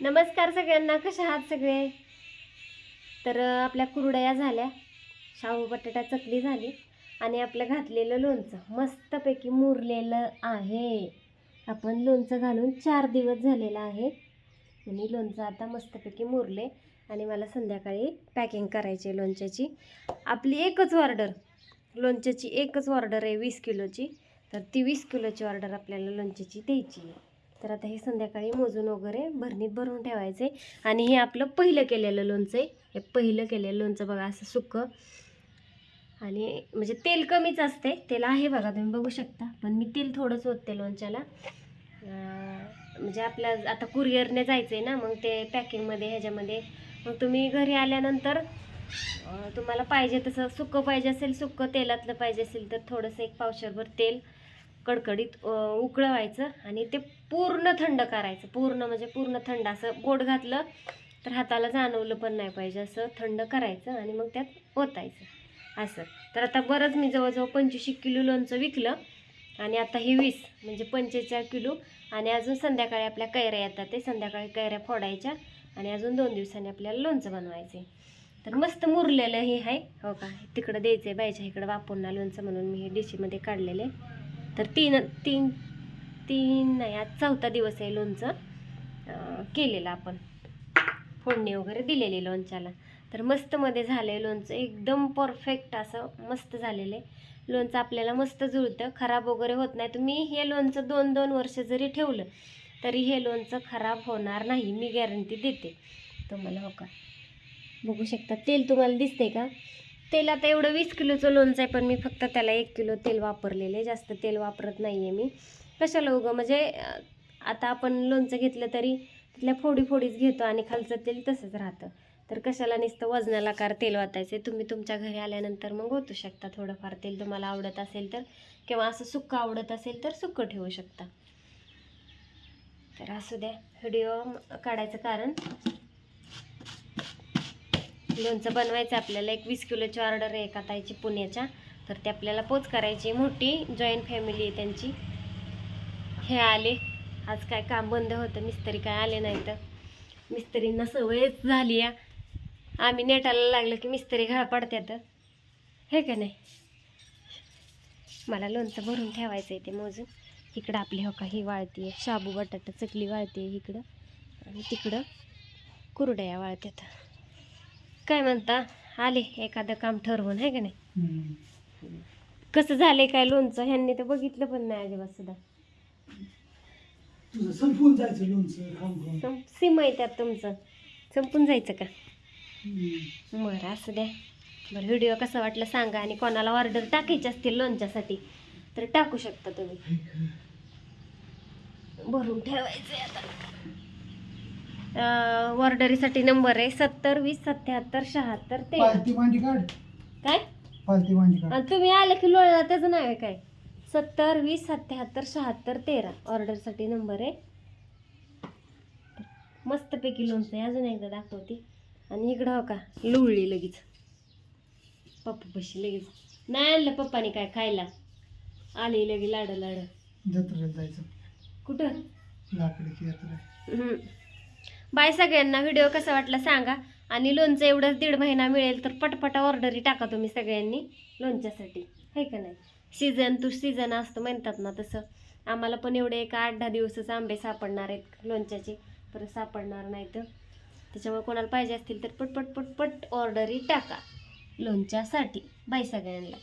नमस्कार सगळ्यांना कसे आहात सगळे? तर आपल्या कुरडया झाल्या. शाहू बटाटा चकली झाली आणि आपलं घातलेलं लोणचं. मस्तपैकी मुरलेलं आहे. आपण लोणचं घालून चार दिवस झालेलं आहे. आणि लोणचं आता मस्तपैकी मुरले आणि मला संध्याकाळी पॅकिंग करायची आहे लोणच्याची. आपली एकच ऑर्डर. लोणच्याची एकच ऑर्डर आहे वीस किलोची. तर ती वीस किलोची ऑर्डर आपल्याला लोणच्याची द्यायची आहे. तर आता हे संध्याकाळी मोजून वगैरे भरणीत भरून ठेवायचे. आणि हे आपलं पहिलं केलेलं लोणचं आहे. हे पहिलं केलेलं लोणचं बघा असं सुकं. आणि म्हणजे तेल कमीच असते. तेल आहे बघा तुम्ही बघू शकता. पण मी तेल थोडंच ओतते लोणच्याला. म्हणजे आपल्या आता कुरिअरने जायचं आहे ना मग ते पॅकिंगमध्ये ह्याच्यामध्ये. मग तुम्ही घरी आल्यानंतर तुम्हाला पाहिजे तसं सुकं पाहिजे असेल सुकं तेलातलं पाहिजे असेल तर थोडंसं एक पावशरभर तेल. कडकडीत उकळवायचं आणि ते पूर्ण थंड करायचं. पूर्ण म्हणजे पूर्ण थंड असं बोट घातलं तर हाताला जाणवलं पण नाही पाहिजे. असं थंड करायचं आणि मग त्यात ओतायचं. असं. तर आता बरंच मी जवळजवळ पंचवीस किलो लोणचं विकलं आणि आता हे वीस म्हणजे पंचेचाळीस किलो आणि अजून संध्याकाळी आपल्या कैऱ्या येतात ते. संध्याकाळी कैऱ्या फोडायच्या आणि अजून दोन दिवसांनी आपल्याला लोणचं बनवायचं तर मस्त मुरलेलं हे आहे. हो का? तिकडं द्यायचं आहे बायच्या इकडं वापरणार लोणचं म्हणून मी हे डिशीमध्ये काढलेले तर तीन तीन तीन नाही आज चौथा दिवस आहे लोणचं. केलेलं आपण. फोडणी वगैरे दिलेली लोणच्याला. तर मस्त मध्ये झालं लोणचं. एकदम परफेक्ट असं मस्त झालेलं आहे. लोणचं आपल्याला मस्त जुळतं. खराब वगैरे होत नाही. तुम्ही हे लोणचं दोन दोन वर्ष जरी ठेवलं तरी हे लोणचं खराब होणार नाही. मी गॅरंटी देते. तुम्हाला हो का? बघू शकता. तेल तुम्हाला दिसते का? तेल आता एवढं वीस किलोचं लोणचं आहे पण मी फक्त त्याला एक किलो तेल वापरलेलं आहे. जास्त तेल वापरत नाही आहे मी. कशाला उगं? म्हणजे आता आपण लोणचं घेतलं तरी तिथल्या फोडी फोडीच घेतो आणि खालचं तेल तसंच राहतं. तर कशाला नुसतं वजनाला कार तेल वाटायचं तुम्ही तुमच्या घरी आल्यानंतर मग ओतू शकता. थोडंफार तेल तुम्हाला आवडत असेल तर किंवा असं सुक्कं आवडत असेल तर सुक्कं ठेवू शकता. तर असू द्या. व्हिडिओ काढायचं कारण लोणचं बनवायचं आपल्याला एक वीस किलोची ऑर्डर आहे एका ताईची पुण्याच्या. तर ते आपल्याला पोच करायची. मोठी जॉईंट फॅमिली आहे त्यांची. हे आले. आज काय काम बंद होतं? मिस्त्री काय आले नाही तर मिस्त्रींना सवयच झाली या. आम्ही नेटाला लागलं की मिस्त्री घाळ पडतात हे का नाही? मला लोणचं भरून ठेवायचं आहे ते मोजून. इकडं आपली हो का ही वाळती आहे शाबू बटाटा चकली वाळते आहे इकडं. आणि तिकडं कुरड्या वाळत्यात. काय म्हणता? आले एखादं काम ठरवून आहे का नाही? कसं झालंय काय लोणचं? ह्यांनी तर बघितलं पण नाही अजिबात सुद्धा. संपून जायचं लोणचं सीम आहे त्यात तुमचं. संपून जायचं का. बरं असू द्या. बरं व्हिडिओ कसा वाटला सांगा आणि कोणाला ऑर्डर टाकायची असतील लोणच्यासाठी तर टाकू शकता तुम्ही. भरून ठेवायचे आता. ऑर्डरीसाठी नंबर आहे सत्तर वीस सत्याहत्तर शहात्तर ते पालती मांडी काढ. काय? पालती मांडी काढ. आणि तुम्ही आले की लोळला त्याचं नाव आहे काय? सत्तर वीस सत्याहत्तर शहात्तर तेरा. ऑर्डरसाठी नंबर आहे. मस्तपैकी लोणचं आहे. अजून एकदा दाखवते. आणि इकडं हो का लुळली लगेच. पप्पापाशी लगेच. नाही आणलं पप्पाने काय खायला. आली लगे लाड लाड. जत्रेला जायचं. कुठं. हम्म. बाय सगळ्यांना व्हिडिओ कसा वाटला सांगा. आणि लोणचं एवढंच दीड महिना मिळेल तर पटपटा ऑर्डरी टाका तुम्ही सगळ्यांनी लोणच्यासाठी. आहे का नाही? सीझन तू सीझन असतं म्हणतात ना तसं. आम्हाला पण एवढे एक आठ दहा दिवसच आंबे सापडणार आहेत लोणच्याचे. परत सापडणार नाही तर. त्याच्यामुळे कोणाला पाहिजे असतील तर पटपट पटपट ऑर्डरी टाका लोणच्यासाठी. बाय सगळ्यांना.